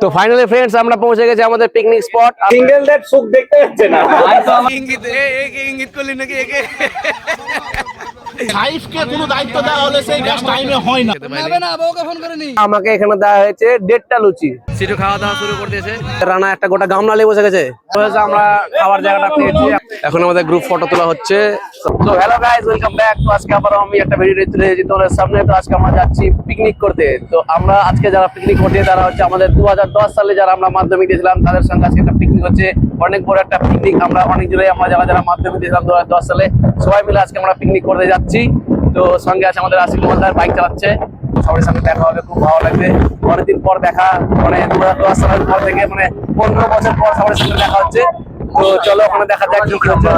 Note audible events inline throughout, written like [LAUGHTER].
তো finally friends আমরা পৌঁছে গেছি আমাদের পিকনিক স্পট সিঙ্গেল ডেট সুখ দেখতে হচ্ছে না। ইঙ্গিত ইঙ্গিত করলি নাকি? একে কোনো দায়িত্ব দেওয়া হলে সেই গ্যাস টাইমে হয় না। আমাকে এখানে দেওয়া হয়েছে দেড়টা লুচি। সিটু খাওয়া দাওয়া শুরু করে দিয়েছে। রানা একটা গোটা গামলা নিয়ে বসে গেছে। আমরা খাবার জায়গাটা পেয়েছি। এখন আমাদের গ্রুপ ফটো তোলা হচ্ছে। তো হ্যালো গাইস ওয়েলকাম ব্যাক তো আজকে আবার আমি একটা ভিডিও তুলে এসেছি তোমাদের সামনে। তো আজকে আমরা যাচ্ছি পিকনিক করতে। তো আমরা আজকে যারা পিকনিক করতে তারা হচ্ছে আমাদের দু হাজার দশ সালে যারা আমরা মাধ্যমিক দিয়েছিলাম তাদের সঙ্গে আজকে একটা পিকনিক হচ্ছে। অনেক বড় একটা পিকনিক আমরা অনেক জুড়ে আমরা যারা যারা মাধ্যমিক দিয়েছিলাম দু হাজার দশ সালে সবাই মিলে আজকে আমরা পিকনিক করতে যাচ্ছি। তো সঙ্গে আছে আমাদের আশিক মহাদার বাইক চালাচ্ছে। সবার সঙ্গে দেখা হবে, খুব ভালো লাগবে। অনেকদিন পর দেখা মানে দু হাজার দশ সালের পর থেকে মানে পনেরো বছর পর সবার সঙ্গে দেখা হচ্ছে। তো চলো ওখানে দেখা যাক কি হচ্ছে।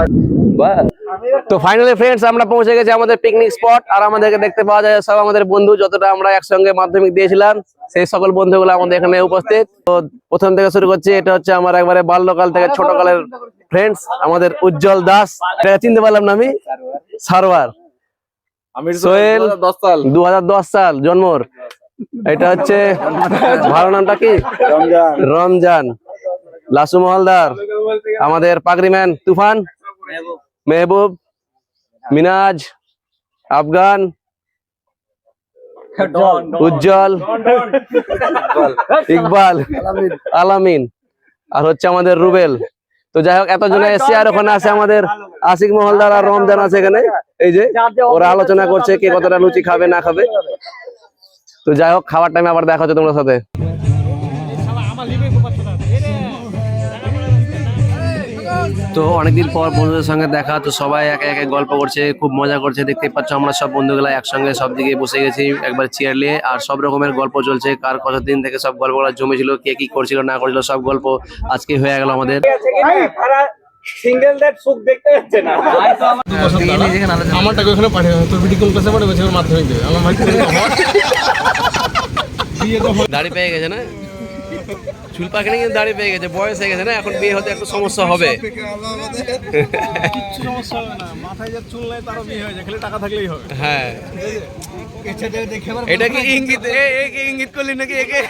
তো ফাইনালি ফ্রেন্ডস আমরা পৌঁছে গেছি আমাদের পিকনিক স্পট আর আমাদেরকে দেখতে পাওয়া যায় সব আমাদের বন্ধু, যতটা আমরা একসঙ্গে মাধ্যমিক দিয়েছিলাম, সেই সকল বন্ধুগুলো আমাদের এখানে উপস্থিত। তো প্রথম থেকে শুরু করছি, এটা হচ্ছে আমার একবারে বাল্যকাল থেকে ছোটকালের ফ্রেন্ডস আমাদের উজ্জ্বল দাস চিনতে পারলাম না আমি সারওয়ার সোহেল দশ সাল। দুহাজার দশ সাল জন্মর। এটা হচ্ছে ভালো নামটা কি? রমজান। রমজান। লাসু মহলদার আমাদের পাগরিম্যান তুফান মেহবুব মিনাজ আফগান উজ্জ্বল ইকবাল আলামিন। আর হচ্ছে আমাদের রুবেল। তো যাই হোক এতজনে এসছে আর ওখানে আছে আমাদের আশিক মহলদার আর রমজান আছে এখানে। এই যে ওরা আলোচনা করছে কে কতটা লুচি খাবে না খাবে। তো যাই হোক খাবার টাইম আবার দেখা হচ্ছে তোমার সাথে। তো অনেকদিন পর বন্ধুদের সঙ্গে দেখা তো সবাই একে একে গল্প করছে খুব মজা করছে। দেখতে পাচ্ছ আমরা সব বন্ধুগুলো একসঙ্গে সব দিকে বসে গেছি একবার চেয়ার নিয়ে আর সব রকমের গল্প চলছে কার কতদিন থেকে সব গল্পগুলো জমেছিল কে কি করছিল না করছিল সব গল্প আজকে হয়ে গেল আমাদের। সিঙ্গেল ডেট সুখ দেখতে পাচ্ছে না। আমারটাকে ওখানে পাঠিয়ে তোর ভিডিও কল কাছে পাঠাবে সেখানে মাধ্যমিক দেবে। আমার ভাই দাড়ি পেয়ে গেছে না? চুল পাখানে কিন্তু দাড়ি পেয়ে গেছে বয়স হয়ে গেছে না এখন বিয়ে হতে একটু সমস্যা হবে। সমস্যা হবে না মাথায় যা চুল নাই তারও বিয়ে হয়ে। যায় খালি টাকা থাকলেই হবে হ্যাঁ এটা কি ইঙ্গিত একে ইঙ্গিত করলি নাকি একে?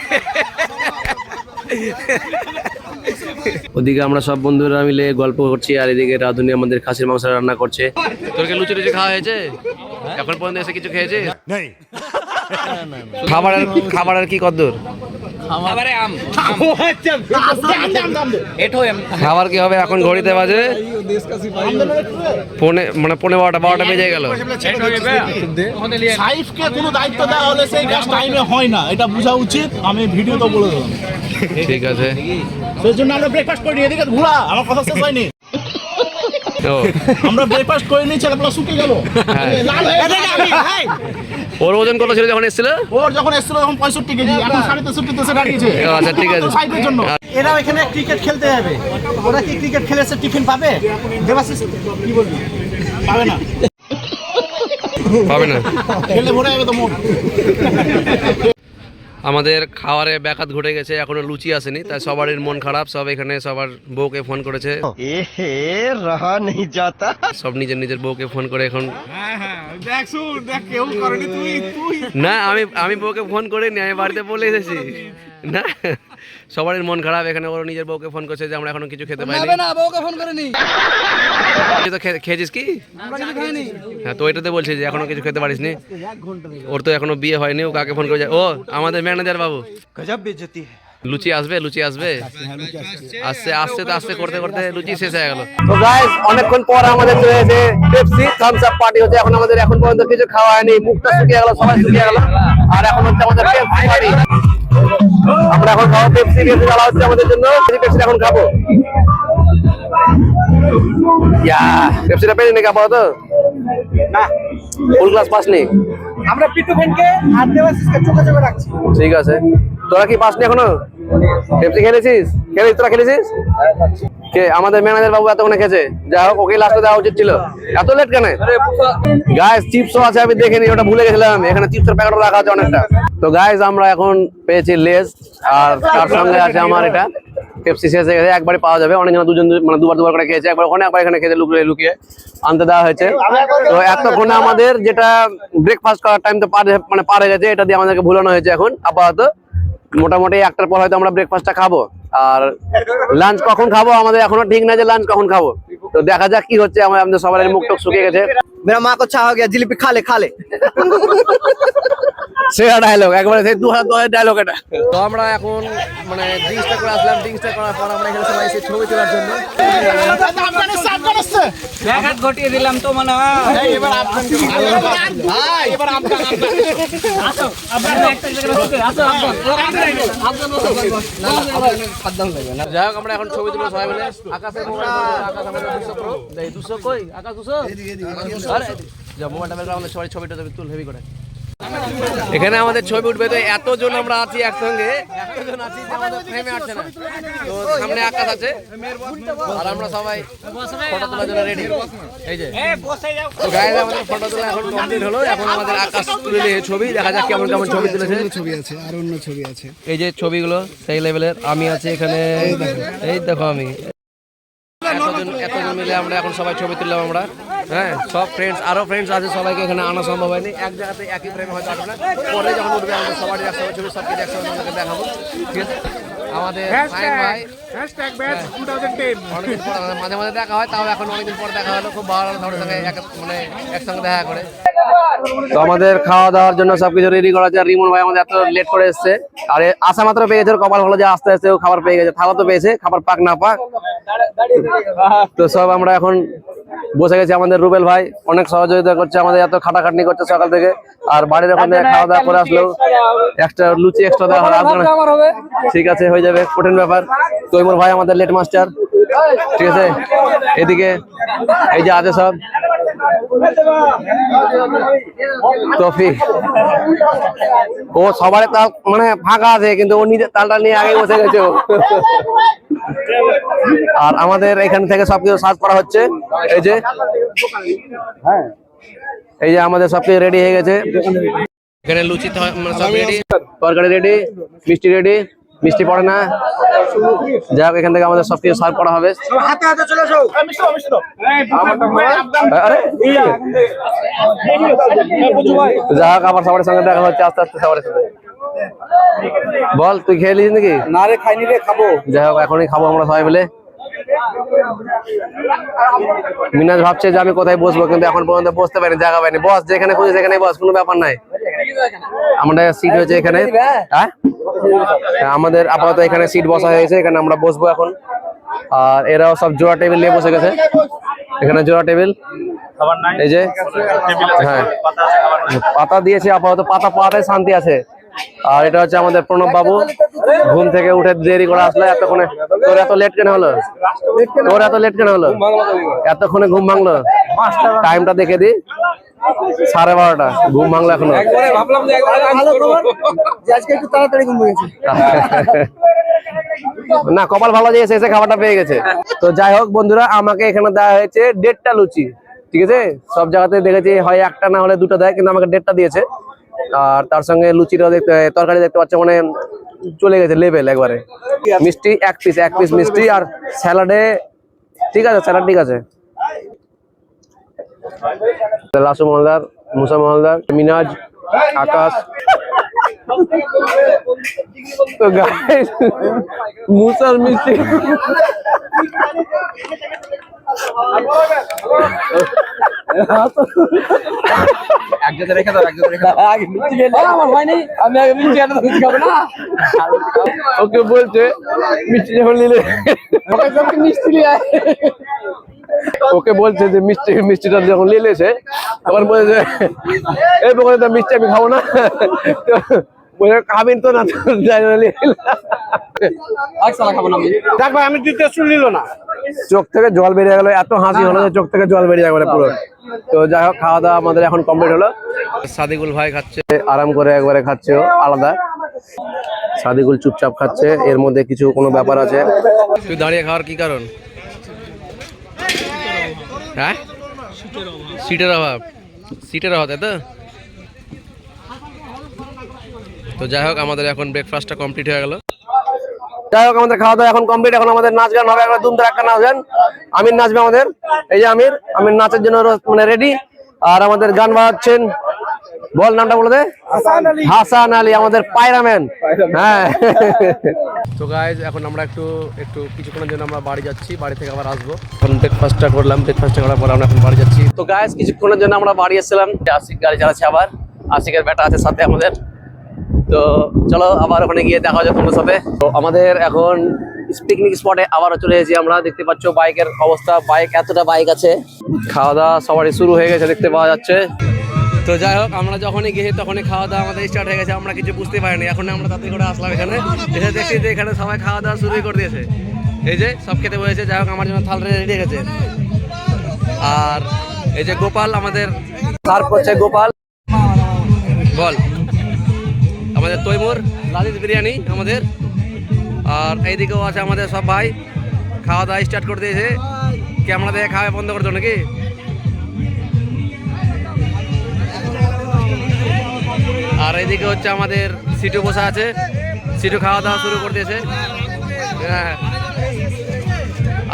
ওদিকে আমরা সব বন্ধুরা মিলে গল্প করছি আর এদিকে রাধুনি আমাদের খাসির মাংস রান্না করছে। তোর কি লুচি লুচি খাওয়া হয়েছে? এখন পর্যন্ত এসে কিছু খেয়েছে খাবার আর খাবার আর কি কদ্দূর? খাবার কি হবে এখন ঘড়িতে বাজে? পনে মানে পনেরো বারোটা বারোটা বেজে গেল। কোনো দায়িত্ব দেওয়া হলে সেই গ্যাস টাইমে হয় না। এটা বোঝা উচিত। আমি ভিডিও তো বলে দিলাম ঠিক আছে। সেই জন্য আমরা ব্রেকফাস্ট করিনি। এদিকে ঘোরা। আমার কথা শেষ হয়নি। আমরা ব্রেকফাস্ট করে নিয়ে ছেলেগুলো শুকে গেল। হ্যাঁ। লাল হয়ে গেছে। ওর ওজন কত ছিল যখন এসেছিল? ওর যখন এসেছিল তখন পঁয়ষট্টি কেজি এখন সাড়ে তেষট্টি তেষট্টি দাঁড়িয়েছে। আচ্ছা, ঠিক আছে। সাইডের জন্য। এরা এখানে ক্রিকেট খেলতে যাবে। ওরা কি ক্রিকেট খেলে এসে টিফিন পাবে? দেবাশিস কি বলবি? পাবে না। পাবে না। খেলে ভরে যাবে তো মন। আমাদের খাওয়ারে ব্যাঘাত ঘটে গেছে এখনও লুচি আসেনি তাই সবারই মন খারাপ সব এখানে সবার বউকে ফোন করেছে। রহা নেই যাতা। সব নিজের নিজের বউকে ফোন করে এখন। দেখ শুন দেখ কেউ করেনি তুই তুই। না আমি আমি বউকে ফোন করিনি আমি বাড়িতে বলে এসেছি। না? সবারই মন খারাপ এখানে ওর নিজের বউকে ফোন করছে যে আমরা এখনও কিছু খেতে পাইনি। না বউকে ফোন করেনি। তুই তো খেয়েছিস কি? আমরা কিছু খাইনি। হ্যাঁ তো এটাতে বলছি যে এখনও কিছু খেতে পারিস নি ওর তো এখনও বিয়ে হয়নি ও কাকে ফোন করে ও আমাদের ম্যানেজার বাবু। গজব বেজতি লুচি আসবে লুচি আসবে? আসছে আসছে তো আসতে করতে করতে লুচি শেষ হয়ে গেল। তো গাইস অনেকক্ষণ পর আমাদের চলে এসে পেপসি থামস আপ পার্টি হচ্ছে। এখন আমাদের এখন পর্যন্ত কিছু খাওয়া হয়নি মুখটা শুকিয়ে গেল সবাই শুকিয়ে গেল। আর এখন হচ্ছে আমাদের পেপসি পার্টি আমরা এখন খাব পেপসি পেপসি চালা হচ্ছে আমাদের জন্য। পেপসি এখন খাব। পেপসিটা পেয়ে নাকি আপাতত? না। ফুল গ্লাস পাস নি আমরা পিটু ফ্যানকে আর দেবাশিসকে চোখে চোখে রাখছি। ঠিক আছে। তোরা কি পাসনি এখনও? পেপসি খেলেছিস? খেলেছিস তোরা খেলেছিস? আমাদের ম্যানেজার বাবু এতক্ষণে খেয়েছে? যাই হোক ওকে লাস্টে দেওয়া উচিত ছিল। এত লেট কেন? গাইস চিপসও আছে, আমি দেখিনি ওটা ভুলে গেছিলাম। এখানে চিপসের প্যাকেটও রাখা আছে অনেকটা। তো গাইস আমরা এখন পেয়েছি লেস আর তার সঙ্গে আছে আমার এটা পেপসি শেষ হয়ে গেছে, একবারই পাওয়া যাবে। অনেকজন দুজন মানে দুবার দুবার করে খেয়েছে। একবার ওখানে, একবার এখানে খেয়েছে লুকিয়ে লুকিয়ে আনতে দেওয়া হয়েছে। তো এতক্ষণে আমাদের যেটা ব্রেকফাস্ট করার টাইম তো পার মানে পার হয়ে গেছে, এটা দিয়ে আমাদেরকে ভুলানো হয়েছে এখন, আপাতত। মোটামুটি একটার পর হয়তো আমরা ব্রেকফাস্টটা খাব। আর লাঞ্চ কখন খাব আমাদের এখনও ঠিক না যে লাঞ্চ কখন খাব। তো দেখা যাক কি হচ্ছে আমার আমাদের সবার মুখ টুক শুকিয়ে গেছে। মেরা মা কো চা গিয়া জিলিপি খালে খালে সেরা ডায়লগ একবারে সেই দু হাজার দু হাজার ডায়লগ এটা। তো আমরা এখন মানে ড্রিঙ্কসটা করে আসলাম। ড্রিঙ্কসটা করার পর আমরা এখানে সবাই এসে ছবি তোলার জন্য। ব্যাঘাত ঘটিয়ে দিলাম তো মনে এবার আপনার এবার যাই হোক আমরা এখন ছবি তুলবো সবাই মিলে আকাশের মোবাইল আকাশ আমাদের দুশো কই? আকাশ দুশো? মোবাইলটা আমাদের সবাই ছবিটা তুল- তুল হেভি করে। এখানে আমাদের ছবি উঠবে তো এতজন আমরা আছি একসঙ্গে। এতজন আছি আমাদের ফ্রেমে আসছে না। তো সামনে আকাশ আছে। আর আমরা সবাই ফটো তোলার জন্য রেডি এই যে। তো গাইজ আমাদের ফটো তোলা এখন কমপ্লিট হলো। এখন আমাদের আকাশ তুলে ছবি। দেখা যাক কেমন কেমন ছবি তুলেছে। ছবি আছে আর অন্য ছবি আছে। এই যে ছবিগুলো সেই লেভেলের আমি আছি এখানে। এই দেখো আমি। এতজন এতজন মিলে আমরা এখন সবাই ছবি তুললাম আমরা। হ্যাঁ সব ফ্রেন্ডস আরও ফ্রেন্ডস আছে সবাইকে এখানে আনা সম্ভব হয়নি। এক জায়গাতে একই ফ্রেমে হয়তো আসবে না। পরে যখন উঠবে আমাদের সবারই একসঙ্গে ছবি সবকে একসঙ্গে তোমাদেরকে দেখাবো। ঠিক আছে? আমাদের হ্যাঁ। অনেকদিন মাঝে মাঝে দেখা হয় তাও এখন অনেকদিন পর দেখা হলো খুব ভালো লাগল সবার সঙ্গে এক- মানে একসঙ্গে দেখা করে। তো আমাদের খাওয়া দাওয়ার জন্য সবকিছু রেডি করা আছে। রিমন ভাই আমাদের এত লেট করে এসছে। আর আসা মাত্র পেয়ে গেছে ওর কপাল ভালো যে আস্তে আস্তে ও খাবার পেয়ে গেছে। থালা তো পেয়েছে খাবার পাক না পাক। তো সব আমরা এখন বসে গেছি আমাদের রুবেল ভাই অনেক সহযোগিতা করছে আমাদের এত খাটাখাটনি করছে সকাল থেকে। আর বাড়ির ওখানে খাওয়া দাওয়া করে আসলেও এক্সট্রা লুচি এক্সট্রা দেওয়া হবে ঠিক আছে হয়ে যাবে কঠিন ব্যাপার। তৈমুর ভাই আমাদের লেট মাস্টার ঠিক আছে এদিকে এই যে আছে সব। ও সবার তাল মানে ফাঁকা আছে কিন্তু ও নিজের তালটা নিয়ে আগে বসে গেছে। আর আমাদের এখান থেকে সবকিছু সার্চ করা হচ্ছে এই যে এই যে আমাদের সবকিছু রেডি হয়ে গেছে এখানে লুচি মানে সব রেডি তরকারি রেডি মিষ্টি রেডি মিষ্টি পড়ে না যাই হোক এখান থেকে আমাদের সবকিছু সার্ভ করা হবে হাতে হাতে চলে আসো আরে যাই হোক আবার সবার সঙ্গে দেখা হচ্ছে আস্তে আস্তে সবার সাথে বল তুই খেয়ে নিস নাকি? না রে খাইনি রে খাব। যাই হোক এখনই খাব আমরা সবাই মিলে। মিনাজ ভাবছে যে আমি কোথায় বসবো কিন্তু এখন পর্যন্ত বসতে পারিনি জায়গা পাইনি। বস যেখানে খুঁজে সেখানে বস কোনো ব্যাপার নাই। আমাদের সিট হয়েছে এখানে। হ্যাঁ? আমাদের আপাতত এখানে সিট বসা হয়েছে এখানে আমরা বসবো এখন। আর এরাও সব জোড়া টেবিল নিয়ে বসে গেছে। এখানে জোড়া টেবিল এই যে হ্যাঁ। পাতা দিয়েছে আপাতত পাতা পাতায় শান্তি আছে। আর এটা হচ্ছে আমাদের প্রণব বাবু। ঘুম থেকে উঠে দেরি করে আসলে, এতক্ষণে তোর এত লেট কেন হলো? তোর এত লেট কেন হলো? এতক্ষণে ঘুম ভাঙলো? টাইমটা দেখে দি। সাড়ে বারোটা, ঘুম ভাঙলো এখনও। না, কপাল ভালো যে এসে এসে খাবারটা পেয়ে গেছে। তো যাই হোক বন্ধুরা, আমাকে এখানে দেওয়া হয়েছে দেড়টা লুচি, ঠিক আছে? সব জায়গাতে দেখেছি, হয় একটা না হলে দুটো দেয়, কিন্তু আমাকে দেড়টা দিয়েছে। আর তার সঙ্গে লুচিটা দেখতে তরকারি দেখতে পাচ্ছ মানে চলে গেছে লেভেল একবারে। মিষ্টি এক পিস এক পিস মিষ্টি আর স্যালাডে ঠিক আছে স্যালাড ঠিক আছে। লাসু মহলদার, মুসা মহলদার, মিনাজ, আকাশ। তো মুসার মিষ্টি। একসাথে রেখে দাও একসাথে রেখে দাও। আগে মিষ্টি খেলে। আমার হয়নি আমি আগে মিষ্টি আনতে মিষ্টি খাব না। ওকে বলছে মিষ্টি যখন নিলে। ওকে মিষ্টি নিয়ে ওকে বলছে যে মিষ্টি মিষ্টিটা যখন নিয়ে এসে তখন বলছে এই বলে মিষ্টি আমি খাব না। খাবেন তো না দেখ ভাই আমি দিতে শুনলিল না। চোখ থেকে জল বেরিয়ে গেল এত হাসি হলো যে চোখ থেকে জল বেরিয়ে গেল পুরো। তো যাই হোক খাওয়া দাওয়া আমাদের এখন কমপ্লিট হলো। সাদিকুল ভাই খাচ্ছে। আরাম করে একবারে খাচ্ছে ও আলাদা। সাদিকুল চুপচাপ খাচ্ছে এর মধ্যে কিছু কোনো ব্যাপার আছে? তুই দাঁড়িয়ে খাওয়ার কি কারণ? হ্যাঁ? সিটের অভাব। সিটের অভাব তাই তো? তো যাই হোক আমাদের এখন ব্রেকফাস্টটা কমপ্লিট হয়ে গেল। যাই হোক আমাদের খাওয়া দাওয়া এখন কমপ্লিট এখন আমাদের নাচ গান হবে। একবার দুমদার একটা নাচ গান। আমির নাচবে আমাদের। এই যে আমির আমির নাচের জন্য মানে রেডি আর আমাদের গান বাজাচ্ছেন বল নামটা বলে দে। হাসান আলী। আমাদের পায়রাম্যান। হ্যাঁ। [LAUGHS] তো গাইজ এখন আমরা একটু একটু কিছুক্ষণের জন্য আমরা বাড়ি যাচ্ছি। বাড়ি থেকে আবার আসব। এখন ব্রেকফাস্টটা করলাম। ব্রেকফাস্টটা করার পর আমরা এখন বাড়ি যাচ্ছি। তো গাইজ কিছুক্ষণের জন্য আমরা বাড়ি এসেছিলাম। আশিক গাড়ি চালাচ্ছে আবার। আশিকের বেটা আছে সাথে আমাদের। তো চলো আবার ওখানে গিয়ে দেখা যাবে তোমাদের সাথে। তো আমাদের এখন পিকনিক স্পটে আবারও চলে এসেছি আমরা। দেখতে পাচ্ছ বাইকের অবস্থা। বাইক, এতটা বাইক আছে। খাওয়া দাওয়া সবারই শুরু হয়ে গেছে, দেখতে পাওয়া যাচ্ছে। তো যাই হোক, আমরা যখনই গেছি তখনই খাওয়া দাওয়া আমাদের স্টার্ট হয়ে গেছে। আমরা কিছু বুঝতে পারিনি। এখন আমরা তাতে করে আসলাম এখানে। এসে দেখছি যে এখানে সবাই খাওয়া দাওয়া শুরুই করে দিয়েছে। এই যে সব খেতে বসেছে। যাই হোক, আমার জন্য থাল রেডি গেছে। আর এই যে গোপাল আমাদের তারপর করছে গোপাল। বল। আমাদের তৈমুর লাজিজ বিরিয়ানি আমাদের। আর এইদিকেও আছে আমাদের সব ভাই। খাওয়া দাওয়া স্টার্ট করে দিয়েছে। ক্যামেরা দেখে খাওয়া বন্ধ করে দেবো নাকি? আর এইদিকে হচ্ছে আমাদের সিটু বসা আছে। সিটু খাওয়া দাওয়া শুরু করে দিয়েছে। হ্যাঁ।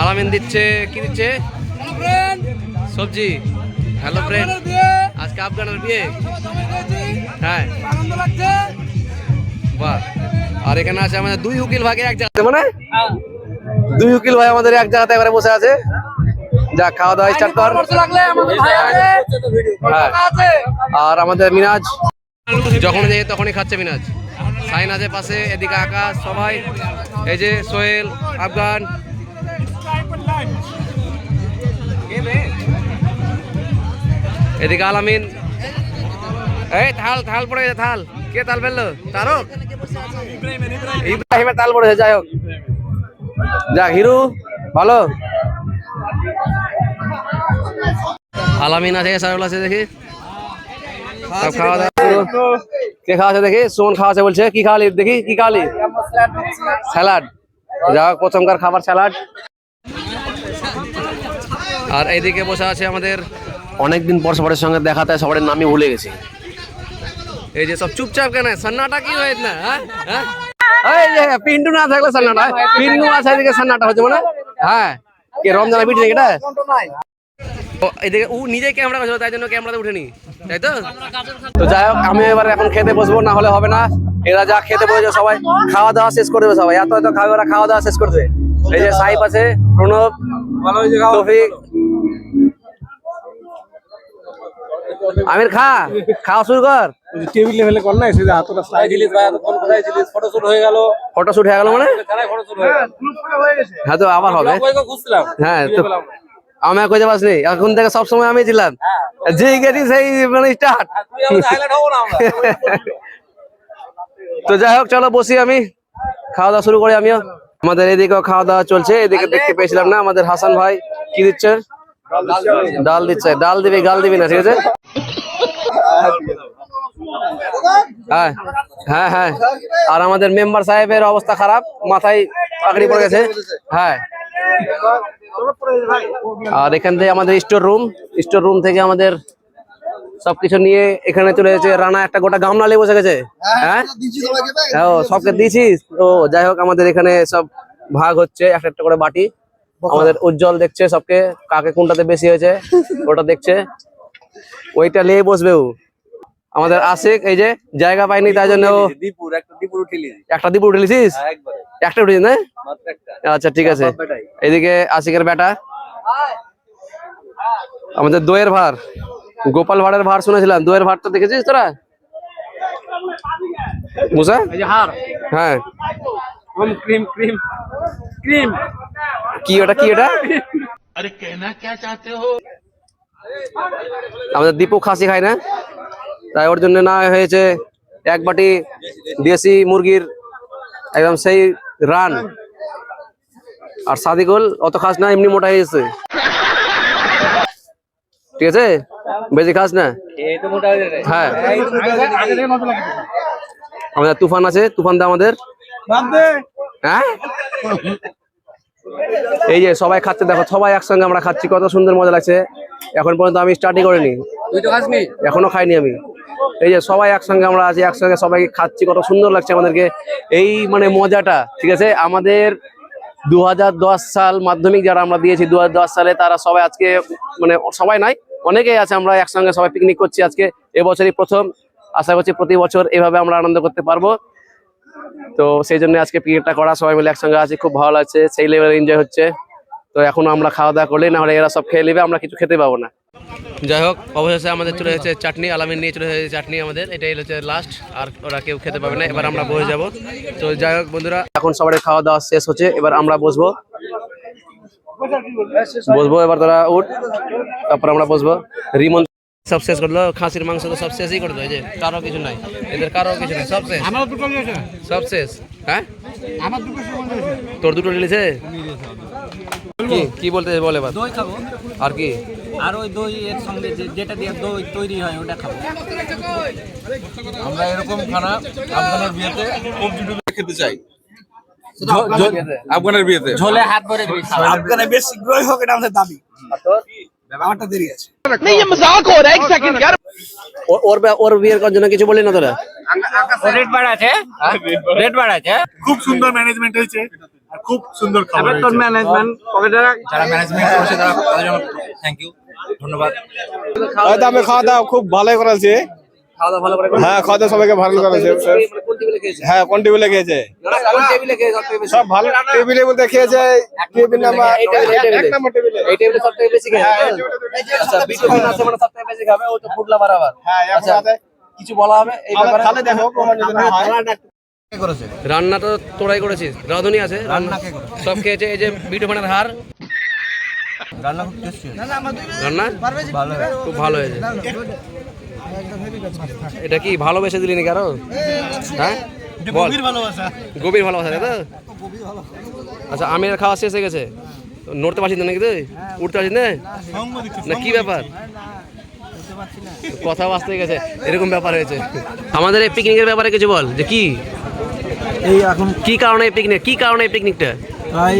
আলামিন দিচ্ছে, কি দিচ্ছে? সবজি। হ্যালো ফ্রেন্ড আজকে আফগানের বিয়ে। হ্যাঁ। বাহ। আর এখানে আছে আমাদের দুই উকিল ভাগে এক জায়গাতে। মানে? দুই উকিল ভাই আমাদের এক জায়গাতে এবারে বসে আছে। যা খাওয়া দাওয়া স্টার্ট কর। হ্যাঁ। আর আমাদের মিনাজ যখন যাই তখনই খাচ্ছে মিনাজ সাইন আছে পাশে এদিকে আকাশ সবাই। এই যে সোহেল আফগান। এদিকে আলামিন। এই থাল থাল পড়ে থাল। কে তাল ফেলল? তারক? ইব্রাহিমের তাল পড়েছে, যাই হোক। যাক, হিরু ভালো আলামিন আছে সারুল আছে, দেখি। দেখি? বলছে। কি খাওয়ালি, দেখি? কি খাওয়ালি? স্যালাড। যা প্রথমকার খাবার স্যালাড। আর এইদিকে বসে আছে আমাদের অনেকদিন পর সঙ্গে দেখা, তাই সবার নামই ভুলে গেছি। এই যে সব চুপচাপ কেন? সান্নাটা কি হয়েছে না হ্যাঁ? হ্যাঁ? এই যে পিন্টু না থাকলে সান্নাটা পিন্টু আছে এদিকে সান্নাটা হচ্ছে মানে? হ্যাঁ। কে রমজানের পিঠে নাকি এটা? এদিকে ও নিজে ক্যামেরা করছিল তাই জন্য ক্যামেরাতে উঠেনি তাই তো? তো যাই হোক আমি এবার এখন খেতে বসবো না হলে হবে না। এরা যা খেতে বসেছে সবাই খাওয়া দাওয়া শেষ করে দেবে সবাই। এত এত খাবে ওরা খাওয়া দাওয়া শেষ করে দেবে। এই যে সাইপ আছে প্রণব তৌফিক। আমির খা খাওয়া শুরু কর। টেবিল লেভেলে কর না সেটা হাতটা ফটোশুট হয়ে গেল। মানে? হ্যাঁ তো আবার হবে। হ্যাঁ তো আমি কইতে পারছি এখন থেকে সব সময় আমি ছিলাম। যে গেছি সেই মানে স্টার্ট তো যাই হোক চলো বসি আমি। খাওয়া দাওয়া শুরু করি আমিও। আমাদের এদিকেও খাওয়া দাওয়া চলছে এদিকে দেখতে পেয়েছিলাম না আমাদের হাসান ভাই। কি দিচ্ছে? ডাল দিচ্ছে ডাল দিবি গাল দিবি না ঠিক আছে? হ্যাঁ হ্যাঁ হ্যাঁ। আর আমাদের মেম্বার সাহেবের অবস্থা খারাপ মাথায় পাকড়ি পড়ে গেছে। হ্যাঁ। আর এখান থেকে আমাদের স্টোর রুম স্টোর রুম থেকে আমাদের সবকিছু নিয়ে এখানে চলে এসেছে। রানা একটা গোটা গামলা নিয়ে বসে গেছে। হ্যাঁ হ্যাঁ, ও সবকে দিয়েছিস ও যাই হোক আমাদের এখানে সব ভাগ হচ্ছে একটা একটা করে বাটি। আমাদের উজ্জ্বল দেখছে সবকে কাকে কোনটাতে বেশি হয়েছে ওটা দেখছে। ওইটা নিয়ে বসবে ও। আমাদের আশিক এই যে জায়গা পাইনি তাই জন্য ও একটা দ্বীপ উঠেলিছিস একটা উঠেছিস না? আচ্ছা ঠিক আছে। এদিকে আশিকের বেটা আমাদের দইয়ের ভার। গোপাল ভাড়ের ভার শুনেছিলাম। দইয়ের ভার তো দেখেছিস তোরা? মুসা? হ্যাঁ। Cream cream. ক্রিম। কি ওটা কি ওটা? আরে কেনা কে হো? আমাদের দীপু খাসি খায় না? তাই ওর জন্য না হয়েছে এক বাটি দেশি মুরগির একদম সেই রান। আর সাদিকুল অত খাস না এমনি মোটা হয়েছে ঠিক আছে? বেশি খাস না? হ্যাঁ আমাদের তুফান আছে তুফান দা আমাদের। হ্যাঁ? এই যে সবাই খাচ্ছে দেখো সবাই একসঙ্গে আমরা খাচ্ছি কত সুন্দর মজা লাগছে। এখন পর্যন্ত আমি স্টার্টই করিনি। তুই এখনও খাইনি আমি। এই যে সবাই একসঙ্গে আমরা আছি একসঙ্গে সবাই খাচ্ছি কত সুন্দর লাগছে আমাদেরকে। এই মানে মজাটা ঠিক আছে? আমাদের দু হাজার দশ সাল মাধ্যমিক যারা আমরা দিয়েছি দুহাজার দশ সালে তারা সবাই আজকে মানে সবাই নাই অনেকেই আছে আমরা একসঙ্গে সবাই পিকনিক করছি আজকে। এবছরই প্রথম। আশা করছি প্রতি বছর এভাবে আমরা আনন্দ করতে পারব। তো সেই জন্য আজকে পিকনিকটা করা সবাই মিলে একসঙ্গে আছি খুব ভালো লাগছে সেই লেভেলে এনজয় হচ্ছে। তো এখন আমরা খাওয়া দাওয়া করলে না হলে এরা সব খেয়ে নেবে আমরা কিছু খেতে পাবো না। যাই হোক অবশেষে আমাদের চলে এসেছে চাটনি আলামিন নিয়ে চলে এসেছে চাটনি আমাদের এটাই হচ্ছে লাস্ট আর ওরা কেউ খেতে পাবে না এবার আমরা বসে যাব। তো যাই হোক বন্ধুরা এখন সবার খাওয়া দাওয়া শেষ হচ্ছে এবার আমরা বসবো। বসবো এবার তোরা উঠ তারপর আমরা বসবো। রিমন সব শেষ করল খাসির মাংস তো সব শেষই করে দেয় যে কারও কিছু নাই এদের কারও কিছু নাই সব শেষ। আমার দুটো নিয়েছে। সব শেষ হ্যাঁ? আমার দুটো নিয়েছে। তোর দুটো রিলিজে কি কি বলতে বলে এবার দই খাব। আর কি? আর ওই দই এর সঙ্গে যে- যেটা দিয়ে দই তৈরি হয় ওটা খাব। আমরা এরকম খানা আফগানের বিয়েতে খেতে চাই। আফগানের বিয়েতে। ঝোলে হাত ভরে আফগানে বেশ শীঘ্রই হোক এটা আমাদের দাবি। ব্যাপারটা দেরি আছে। ওর- ওর বিয়ের করার জন্য কিছু বললি না তোরা? রেট বাড়াছে রেট বাড়াছে খুব সুন্দর ম্যানেজমেন্ট হয়েছে আর খুব সুন্দর খাবার হয়েছে। ম্যানেজমেন্ট যারা ম্যানেজমেন্ট করেছে তারা তাদের জন্য থ্যাংক ইউ ধন্যবাদ। হয়তো আমি খাওয়া দাওয়া খুব ভালোই করেছি হ্যাঁ খাওয়া দাওয়া সবাইকে ভালো করেছে। মানে কোন টেবিলে খেয়েছিস? হ্যাঁ কোন টেবিলে খেয়েছে? না, না, কোন টেবিলে খেয়ে সব থেকে বেশি? সব ভালো টেবিলে বলতে খেয়েছে টেবিল নাম্বার এই টেবিলে, এই টেবিলে। এক নম্বর টেবিলে এই টেবিলে সব থেকে বেশি খেয়েছে, আচ্ছা, বিটু ভাই আছে মানে সব থেকে বেশি খাবে, ও তো ফুড lover হ্যাঁ আচ্ছা, কিছু বলা হবে? এই ব্যাপারে? খালে দেখো কোনো যদি না হয়। রান্না তো তোরাই করেছিস রাঁধুনি আছে রান্না সব খেয়েছে এই যে বিটু ভাইয়ের হার। রান্না খুব রান্না? খুব ভালো হয়েছে। এটা কি ভালোবেসে দিলি নাকি আরও? হ্যাঁ? বল। গভীর ভালোবাসা। তাই তো? আচ্ছা আমের খাওয়া শেষ হয়ে গেছে? নড়তে পারছিস না নাকি তুই? উঠতে পারছিস না? না কি ব্যাপার? কথা বাঁচতে গেছে এরকম ব্যাপার হয়েছে। আমাদের এই পিকনিকের ব্যাপারে কিছু বল যে কি? এই এখন কি কারণে এই পিকনিক কি কারণে এই পিকনিকটা প্রায়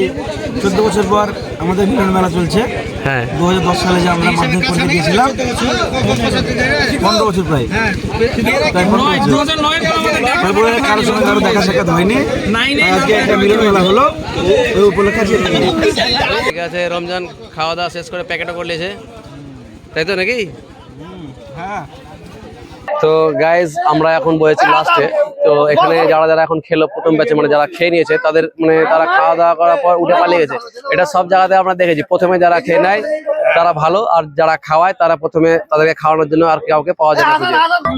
চোদ্দ বছর পর আমাদের মিলন মেলা চলছে। হ্যাঁ। দু হাজার দশ সালে যে আমরা মাধ্যমিক পরীক্ষা দিয়েছিলাম পনেরো বছর প্রায়। প্রায় তারপরে কারোর সঙ্গে কারও দেখা সাক্ষাৎ হয়নি। আজকে একটা মিলন মেলা হলো। ওই উপলক্ষে। ঠিক আছে রমজান খাওয়া দাওয়া শেষ করে প্যাকেটও করে নিয়েছে। তাই তো নাকি? তো গাইজ আমরা এখন বয়েছি লাস্টে তো এখানে যারা যারা এখন খেলো প্রথম ব্যাচে মানে যারা খেয়ে নিয়েছে, তাদের মানে তারা খাওয়া দাওয়া করার পর উঠে পালিয়ে গেছে। এটা সব জায়গাতে আমরা দেখেছি। প্রথমে যারা খেয়ে নেয় তারা ভালো, আর যারা খাওয়ায় তারা প্রথমে তাদেরকে খাওয়ানোর জন্য আর কাউকে পাওয়া যায় না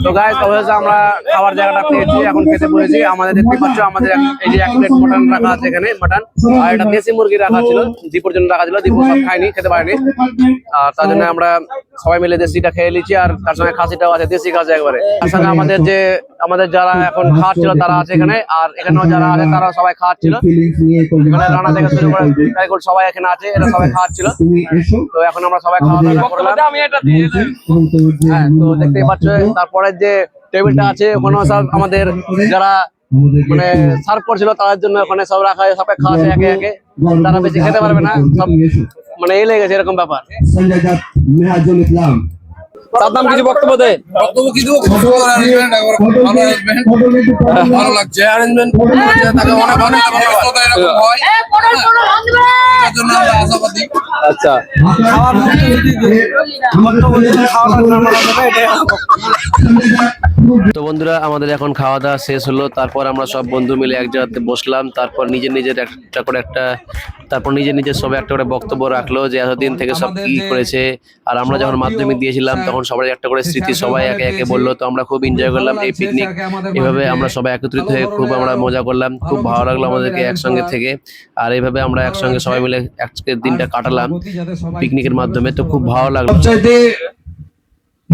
তো গাইজ অবশেষে আমরা খাবার জায়গাটা পেয়েছি, এখন খেতে বসেছি। আমাদের দেখতে পাচ্ছ, আমাদের এই যে এক প্লেট মটন রাখা আছে এখানে মটন আর এটা দেশি মুরগি রাখা ছিল, দীপুর জন্য রাখা ছিল, দীপু সব খায়নি, খেতে পারেনি। আর তার জন্য আমরা সবাই মিলে দেশিটা খেয়ে নিচ্ছি, আর তার সঙ্গে খাসিটাও আছে, দেশি খাসি একবারে। তার সঙ্গে আমাদের যে আমাদের যারা এখন খাওয়াচ্ছিল তারা আছে এখানে, আর এখানেও যারা আছে, তারা সবাই খাওয়াচ্ছিল এখানে রান্না থেকে শুরু করে সবাই এখানে আছে, এরা সবাই খাওয়াচ্ছিল তো এখন আমরা সবাই খাওয়া দাওয়া করলাম। হ্যাঁ তো দেখতেই পাচ্ছ তারপরে যে টেবিলটা আছে ওখানে সব আমাদের যারা মানে সার্ভ করছিল তাদের জন্য ওখানে সব রাখা হয় সবাই খাওয়া একে একে। তারা বেশি খেতে পারবে না সব মানে এই লেগেছে এরকম ব্যাপার। সাদ্দাম কিছু বক্তব্য দেয় বক্তব্য কি দেবো? খুব সুন্দর arrangement, একবার ভালো লাগছে। অ্যারেঞ্জমেন্ট তাকে অনেক অনেক ধন্যবাদ এরকম হয়। আশাবাদী। আচ্ছা। খাওয়ার তো বন্ধুরা আমাদের এখন খাওয়া দাওয়া শেষ হলো। তারপর আমরা সব বন্ধু মিলে এক জায়গাতে বসলাম। তারপর নিজের নিজের একটা করে একটা তারপর নিজের নিজের সবাই একটা করে বক্তব্য রাখল যে এতদিন থেকে সব কি করেছে। আর আমরা যখন মাধ্যমিক দিয়েছিলাম তখন সবাই একটা করে স্মৃতি সবাই একে একে বলল তো আমরা খুব এনজয় করলাম এই পিকনিক এভাবে আমরা সবাই একত্রিত হয়ে খুব আমরা মজা করলাম। খুব ভালো লাগল আমাদেরকে একসঙ্গে থেকে। আর এইভাবে আমরা একসঙ্গে সবাই মিলে আজকের দিনটা কাটালাম পিকনিকের মাধ্যমে। তো খুব ভালো লাগল।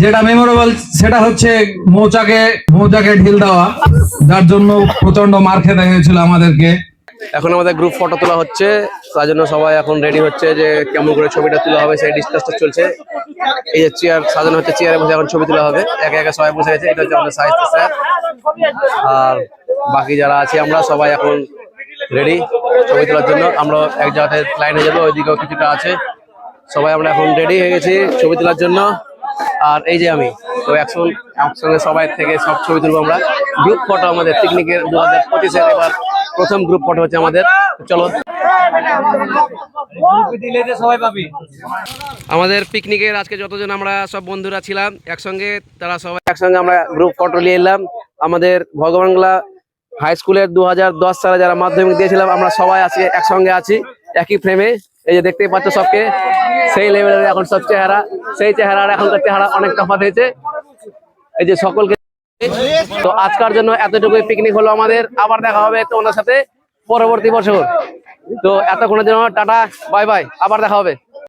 যেটা মেমোরেবল সেটা হচ্ছে মৌচাকে মৌচাকে ঢিল দেওয়া। যার জন্য প্রচণ্ড মার খেতে হয়েছিল আমাদেরকে। এখন আমাদের গ্রুপ ফটো তোলা হচ্ছে। তার জন্য সবাই এখন রেডি হচ্ছে যে কেমন করে ছবিটা তোলা হবে, সেই ডিসকাসটা চলছে। এই যে চেয়ার সাজানো হচ্ছে চেয়ারে বসে এখন ছবি তোলা হবে। একে একে সবাই বসে গেছে এটা হচ্ছে আমাদের সাহিত্য স্যার আর বাকি যারা আছে আমরা সবাই এখন রেডি ছবি তোলার জন্য। আমরা এক জায়গাতে লাইনে যাব, ওইদিকেও কিছুটা আছে। সবাই আমরা এখন রেডি হয়ে গেছি ছবি তোলার জন্য। আর এই যে আমি, তো একসঙ্গে একসঙ্গে সবাই থেকে সব ছবি তুলবো আমরা। গ্রুপ ফটো আমাদের পিকনিকের দু হাজার পঁচিশের এবার প্রথম গ্রুপ ফটো হচ্ছে আমাদের। চলো। আমাদের পিকনিকের আজকে যতজন আমরা সব বন্ধুরা ছিলাম, একসঙ্গে তারা সবাই একসঙ্গে আমরা গ্রুপ ফটো নিয়ে এলাম। আমাদের ভগবানগোলা হাই স্কুলের দু হাজার দশ সালে যারা মাধ্যমিক দিয়েছিলাম, আমরা সবাই আজকে একসঙ্গে আছি, একই ফ্রেমে এই যে দেখতেই পাচ্ছ সবকে। সেই লেভেলের এখন সব চেহারা। সেই চেহারার এখনকার চেহারা অনেক তফাত হয়েছে। এই যে সকলকে। তো আজকার জন্য এতটুকু পিকনিক হলো আমাদের। আবার দেখা হবে তোমাদের সাথে পরবর্তী বছর। তো এতক্ষণের জন্য টাটা বাই বাই আবার দেখা হবে।